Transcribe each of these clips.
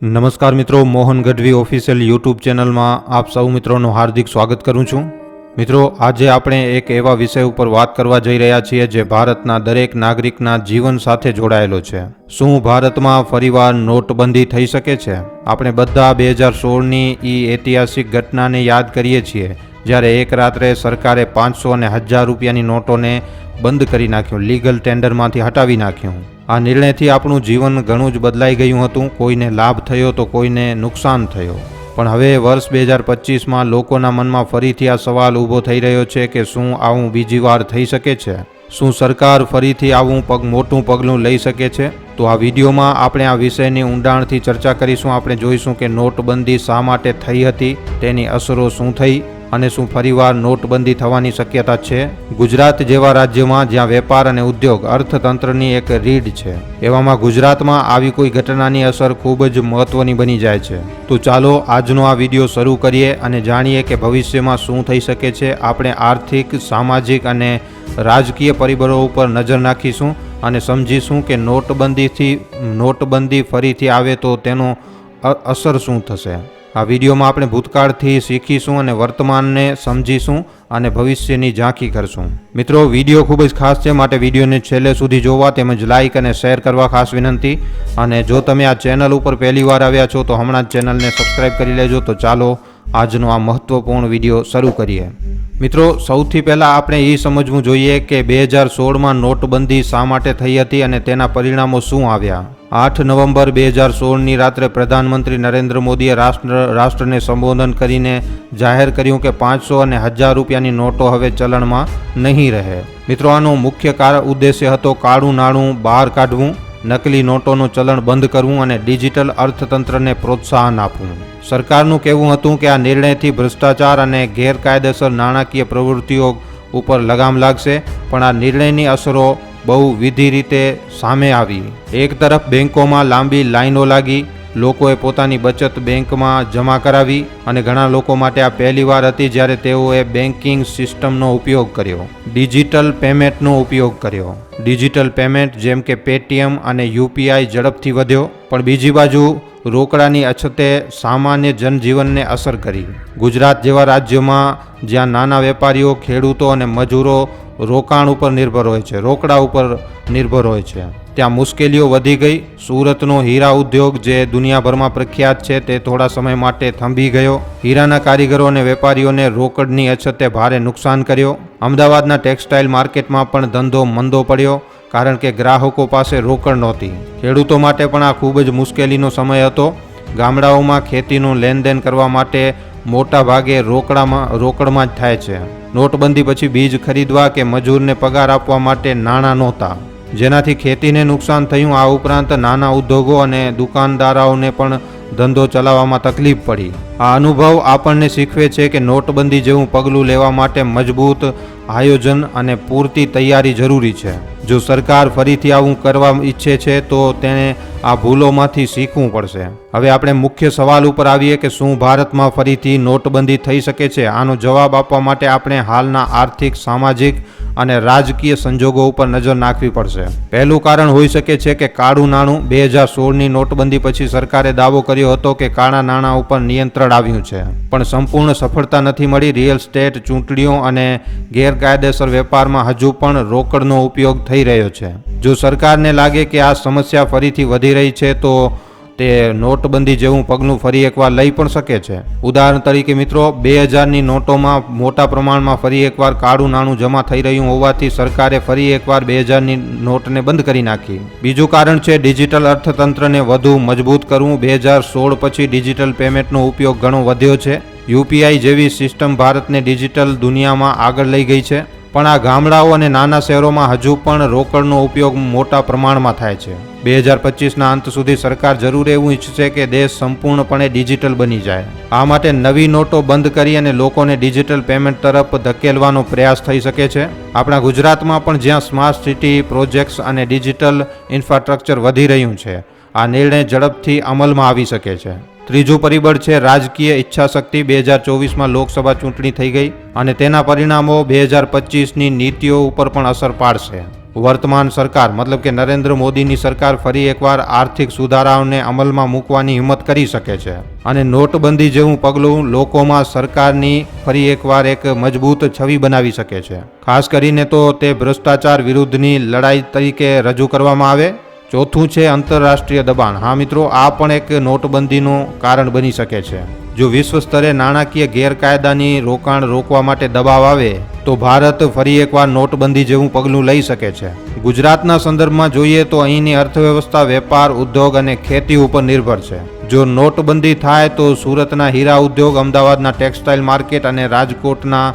નમસ્કાર મિત્રો, Mohan Gadhvi official YouTube ચેનલમાં આપ સૌ મિત્રોનું હાર્દિક સ્વાગત કરું છું. મિત્રો, આજે આપણે એક એવા વિષય ઉપર વાત કરવા જઈ રહ્યા છીએ જે ભારતના દરેક નાગરિકના જીવન સાથે જોડાયેલો છે. શું ભારતમાં ફરીવાર નોટબંધી થઈ શકે છે? આપણે બધા બે હજાર સોળની ઈ ઐતિહાસિક ઘટનાને યાદ કરીએ છીએ, જ્યારે એક રાત્રે સરકારે પાંચસો અને હજાર રૂપિયાની નોટોને બંધ કરી નાખ્યું, લીગલ ટેન્ડરમાંથી હટાવી નાખ્યું. આ નિર્ણયથી આપણું જીવન ઘણું જ બદલાઈ ગયું હતું. કોઈને લાભ થયો તો કોઈને નુકસાન થયો. પણ હવે વર્ષ બે હજાર પચીસમાં લોકોના મનમાં ફરીથી આ સવાલ ઊભો થઈ રહ્યો છે કે શું આવું બીજી વાર થઈ શકે છે? શું સરકાર ફરીથી આવું પગ, મોટું પગલું લઈ શકે છે? તો આ વિડીયોમાં આપણે આ વિષયની ઊંડાણથી ચર્ચા કરીશું. આપણે જોઈશું કે નોટબંધી શા માટે થઈ હતી, તેની અસરો શું થઈ અને શું ફરીવાર નોટબંધી થવાની શક્યતા છે? ગુજરાત જેવા રાજ્યમાં જ્યાં વેપાર અને ઉદ્યોગ અર્થતંત્રની એક રીડ છે, એવામાં ગુજરાતમાં આવી કોઈ ઘટનાની અસર ખૂબ જ મહત્વની બની જાય છે. તો ચાલો આજનો આ વીડિયો શરૂ કરીએ અને જાણીએ કે ભવિષ્યમાં શું થઈ શકે છે. આપણે આર્થિક, સામાજિક અને રાજકીય પરિબળો ઉપર નજર નાખીશું અને સમજીશું કે નોટબંધીથી, નોટબંધી ફરીથી આવે તો તેનો અસર શું થશે? આ વિડીયોમાં આપણે ભૂતકાળથી શીખીશું અને વર્તમાનને સમજીશું અને ભવિષ્યની ઝાંખી કરશું. મિત્રો, વીડિયો ખૂબ જ ખાસ છે, માટે વિડીયોને છેલ્લે સુધી જોવા તેમજ લાઇક અને શેર કરવા ખાસ વિનંતી. અને જો તમે આ ચેનલ ઉપર પહેલી વાર આવ્યા છો, તો હમણાં જ ચેનલને સબસ્ક્રાઇબ કરી લેજો. તો ચાલો, આજનો આ મહત્વપૂર્ણ વીડિયો શરૂ કરીએ. મિત્રો, સૌથી પહેલાં આપણે એ સમજવું જોઈએ કે બે હજાર સોળમાં નોટબંધી શા માટે થઈ હતી અને તેના પરિણામો શું આવ્યા? આઠ નવેમ્બર બે હજાર સોળની રાત્રે પ્રધાનમંત્રી નરેન્દ્ર મોદીએ રાષ્ટ્ર, રાષ્ટ્રને સંબોધન કરીને જાહેર કર્યું કે પાંચસો અને હજાર રૂપિયાની નોટો હવે ચલણમાં નહીં રહે. મિત્રો, આનો મુખ્ય કાર, ઉદ્દેશ્ય હતો કાળું નાણું બહાર કાઢવું, નકલી નોટોનું ચલણ બંધ કરવું અને ડિજિટલ અર્થતંત્રને પ્રોત્સાહન આપવું. સરકારનું કહેવું હતું કે આ નિર્ણયથી ભ્રષ્ટાચાર અને ગેરકાયદેસર નાણાકીય પ્રવૃત્તિઓ ઉપર લગામ લાગશે, પણ આ નિર્ણયની અસરો બહુ વિધિ રીતે સામે આવી. એક તરફ બેંકોમાં લાંબી લાઈનો લાગી, લોકોએ પોતાની બચત બેંકમાં જમા કરાવી અને ઘણા લોકો માટે આ પહેલીવાર હતી જ્યારે તેઓએ બેન્કિંગ સિસ્ટમનો ઉપયોગ કર્યો, ડિજિટલ પેમેન્ટનો ઉપયોગ કર્યો. ડિજિટલ પેમેન્ટ જેમ કે પેટીએમ અને યુપીઆઈ ઝડપથી વધ્યો, પણ બીજી બાજુ રોકડાની અછતે સામાન્ય જનજીવનને અસર કરી. ગુજરાત જેવા રાજ્યોમાં જ્યાં નાના વેપારીઓ, ખેડૂતો અને મજૂરો રોકાણ ઉપર નિર્ભર હોય છે, રોકડા ઉપર નિર્ભર હોય છે. ત્યાં મુશ્કેલીઓ વધી ગઈ, સુરતનો હીરા ઉદ્યોગ જે દુનિયાભરમાં પ્રખ્યાત છે તે થોડા સમય માટે થંભી ગયો. હીરાના કારીગરો અને વેપારીઓને રોકડની અછતે ભારે નુકસાન કર્યો. અમદાવાદના ટેક્સટાઇલ માર્કેટમાં પણ ધંધો મંદો પડ્યો, કારણ કે ગ્રાહકો પાસે રોકડ નહોતી. ખેડૂતો માટે પણ આ ખૂબ જ મુશ્કેલીનો સમય હતો. ગામડાઓમાં ખેતીનું લેનદેન કરવા માટે મોટા ભાગે રોકડામાં, રોકડમાં જ થાય છે. નોટબંધી પછી બીજ ખરીદવા કે મજૂરને પગાર આપવા માટે નાણાં નહોતા. જેનાથી ખેતીને નુકસાન થયું, આ ઉપરાંત નાના ઉદ્યોગો અને દુકાનદારોને પણ ધંધો ચલાવવામાં તકલીફ પડી. આ અનુભવ આપણને શીખવે છે કે નોટબંધી જેવું પગલું લેવા માટે મજબૂત આયોજન અને પૂરતી તૈયારી જરૂરી છે. જો સરકાર ફરીથી આવું કરવા ઈચ્છે છે, તો તેને આ ભૂલોમાંથી શીખવું પડશે. હવે આપણે મુખ્ય સવાલ ઉપર આવીએ કે શું ભારતમાં ફરીથી નોટબંધી થઈ શકે છે? આનો જવાબ આપવા માટે આપણે હાલના આર્થિક, સામાજિક અને રાજકીય સંજોગો ઉપર નજર નાખવી પડશે. પહેલું કારણ હોઈ શકે છે કે કાળું નાણું બે હજાર સોળની નોટબંધી પછી સરકારે દાવો કર્યો હતો કે કાળા નાણાં ઉપર નિયંત્રણ આવ્યું છે. પણ સંપૂર્ણ સફળતા નથી મળી. રિયલ સ્ટેટ ચૂંટણીઓ અને ગેરકાયદેસર વેપારમાં હજુ પણ રોકડનો ઉપયોગ થઈ રહ્યો છે. જો સરકારને લાગે કે આ સમસ્યા ફરીથી વધી રહી છે, તો તે નોટબંધી જેવું પગલું ફરી એકવાર લઈ પણ શકે છે. ઉદાહરણ તરીકે મિત્રો, બે હજારની નોટોમાં મોટા પ્રમાણમાં ફરી એકવાર કાળું નાણું જમા થઈ રહ્યું હોવાથી સરકારે ફરી એકવાર બે હજારની નોટને બંધ કરી નાખી. બીજું કારણ છે, ડિજિટલ અર્થતંત્રને વધુ મજબૂત કરવું. બે હજાર સોળ પછી ડિજિટલ પેમેન્ટનો ઉપયોગ ઘણો વધ્યો છે. યુપીઆઈ જેવી સિસ્ટમ ભારતને ડિજિટલ દુનિયામાં આગળ લઈ ગઈ છે. પણ આ ગામડાઓ અને નાના શહેરોમાં હજુ પણ રોકડનો ઉપયોગ મોટા પ્રમાણમાં થાય છે. બે હજાર પચીસના અંત સુધી સરકાર જરૂર એવું ઈચ્છશે કે દેશ સંપૂર્ણપણે ડિજિટલ બની જાય. આ માટે નવી નોટો બંધ કરી અને લોકોને ડિજિટલ પેમેન્ટ તરફ ધકેલવાનો પ્રયાસ થઈ શકે છે. આપણા ગુજરાતમાં પણ જ્યાં સ્માર્ટ સિટી, પ્રોજેક્ટ્સ અને ડિજિટલ ઇન્ફ્રાસ્ટ્રક્ચર વધી રહ્યું છે, આ નિર્ણય ઝડપથી અમલમાં આવી શકે છે. ત્રીજું પરિબળ છે રાજકીય ઈચ્છાશક્તિ. બે હજાર ચોવીસમાં લોકસભા ચૂંટણી થઈ ગઈ અને તેના પરિણામો બે હજાર પચીસની નીતિઓ ઉપર પણ અસર પાડશે. વર્તમાન સરકાર, મતલબ કે નરેન્દ્ર મોદીની સરકાર ફરી એકવાર આર્થિક સુધારાઓને અમલમાં મૂકવાની હિંમત કરી શકે છે. અને નોટબંધી જેવું પગલું લોકોમાં સરકારની ફરી એકવાર એક મજબૂત છબી બનાવી શકે છે. ખાસ કરીને તો તે ભ્રષ્ટાચાર વિરુદ્ધની લડાઈ તરીકે રજૂ કરવામાં આવે. ચોથું છે આંતરરાષ્ટ્રીય દબાણ. હા મિત્રો, આ પણ એક નોટબંધીનું કારણ બની શકે છે. જો વિશ્વ સ્તરે નાણાકીય ગેરકાયદાની રોકાણ રોકવા માટે દબાવ આવે, તો ભારત ફરી એકવાર નોટબંધી જેવું પગલું લઈ શકે છે. ગુજરાતના સંદર્ભમાં જોઈએ તો અહીંની અર્થવ્યવસ્થા, વેપાર, ઉદ્યોગ અને ખેતી ઉપર નિર્ભર છે. જો નોટબંધી થાય તો સુરતના હીરા ઉદ્યોગ, અમદાવાદના ટેક્સટાઇલ માર્કેટ અને રાજકોટના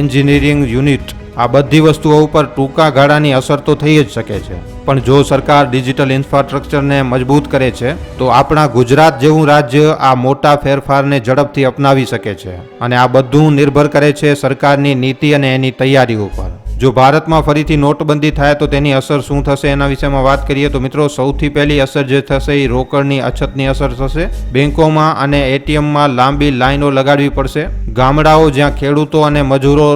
એન્જિનિયરિંગ યુનિટ આ બધી વસ્તુઓ ઉપર ટૂંકા ગાળાની અસર તો થઈ જ શકે છે. પણ જો સરકાર ડિજિટલ ઇન્ફ્રાસ્ટ્રક્ચરને મજબૂત કરે છે, તો આપણા ગુજરાત જેવું રાજ્ય આ મોટા ફેરફારને ઝડપથી અપનાવી શકે છે અને આ બધું નિર્ભર કરે છે સરકારની નીતિ અને એની તૈયારી ઉપર. જો ભારતમાં ફરીથી નોટબંધી થાય તો તેની અસર શું થશે એના વિશેમાં વાત કરીએ તો મિત્રો સૌથી પહેલી અસર જે થશે એ રોકડની અછતની અસર થશે. બેંકોમાં અને એટીએમમાં લાંબી લાઈનો લગાડવી પડશે. ગામડાઓ જ્યાં ખેડૂતો અને મજૂરો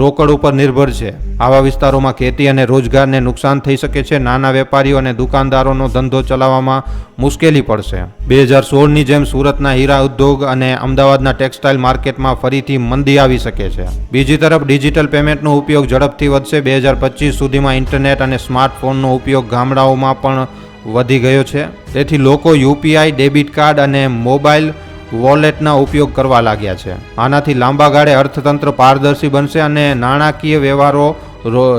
રોકડ ઉપર નિર્ભર છે. આવા વિસ્તારોમાં ખેતી અને રોજગારને નુકસાન થઈ શકે છે. નાના વેપારીઓ અને દુકાનદારોનો ધંધો ચલાવવામાં મુશ્કેલી પડશે. બે હજાર સોળની જેમ સુરતના હીરા ઉદ્યોગ અને અમદાવાદના ટેક્સટાઇલ માર્કેટમાં ફરીથી મંદી આવી શકે છે. બીજી તરફ ડિજિટલ પેમેન્ટનો ઉપયોગ ઝડપથી વધશે. બે હજાર પચીસ સુધીમાં ઇન્ટરનેટ અને સ્માર્ટફોનનો ઉપયોગ ગામડાઓમાં પણ વધી ગયો છે. તેથી લોકો યુપીઆઈ, ડેબિટ કાર્ડ અને મોબાઈલ વોલેટના ઉપયોગ કરવા લાગ્યા છે. આનાથી લાંબા ગાળે અર્થતંત્ર પારદર્શી બનશે અને નાણાકીય વ્યવહારો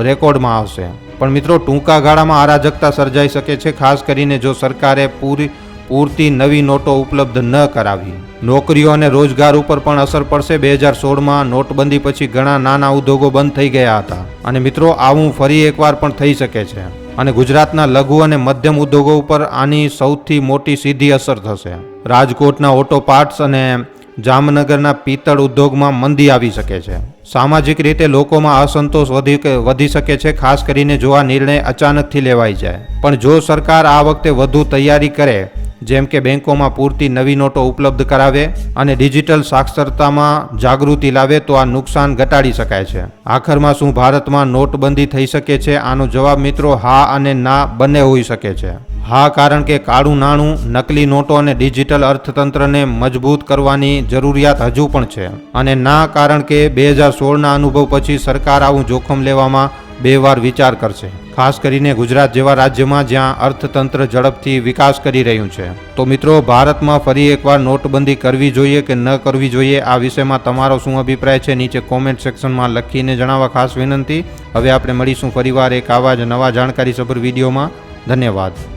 રેકોર્ડમાં આવશે. પણ મિત્રો, ટૂંકા ગાળામાં અરાજકતા સર્જાઈ શકે છે, ખાસ કરીને જો સરકારે પૂરી, પૂરતી નવી નોટો ઉપલબ્ધ ન કરાવી. નોકરીઓ અને રોજગાર ઉપર પણ અસર પડશે. બે હજાર સોળમાં નોટબંધી પછી ઘણા નાના ઉદ્યોગો બંધ થઈ ગયા હતા. અને મિત્રો, આવું ફરી એકવાર પણ થઈ શકે છે. અને ગુજરાતના લઘુ અને મધ્યમ ઉદ્યોગો ઉપર આની સૌથી મોટી સીધી અસર થશે. રાજકોટના ઓટો પાર્ટ્સ અને જામનગરના પિત્તળ ઉદ્યોગમાં મંદી આવી શકે છે. સામાજિક રીતે લોકોમાં અસંતોષ વધી વધી શકે છે, ખાસ કરીને જો આ નિર્ણય અચાનકથી લેવાઈ જાય. પણ જો સરકાર આ વખતે વધુ તૈયારી કરે, જેમ કે બેંકોમાં પૂરતી નવી નોટો ઉપલબ્ધ કરાવે અને ડિજિટલ સાક્ષરતામાં જાગૃતિ લાવે, તો આ નુકસાન ઘટાડી શકાય છે. આખરમાં શું ભારતમાં નોટબંધી થઈ શકે છે? આનો જવાબ મિત્રો હા અને ના બંને હોઈ શકે છે. હા, કારણ કે કાળું નાણું, નકલી નોટો અને ડિજિટલ અર્થતંત્રને મજબૂત કરવાની જરૂરિયાત હજુ પણ છે. અને ના, કારણ કે બે હજાર સોળના અનુભવ પછી સરકાર આવું જોખમ લેવામાં બે વાર વિચાર કરશે. ખાસ કરીને ગુજરાત જેવા રાજ્યમાં જ્યાં અર્થતંત્ર ઝડપથી વિકાસ કરી રહ્યું છે. તો મિત્રો, ભારતમાં ફરી એકવાર નોટબંધી કરવી જોઈએ કે ન કરવી જોઈએ? આ વિષયમાં તમારો શું અભિપ્રાય છે? નીચે કોમેન્ટ સેક્શનમાં લખીને જણાવવા ખાસ વિનંતી. હવે આપણે મળીશું ફરીવાર એક આવા જ નવા જાણકારીસભર વિડીયોમાં. ધન્યવાદ.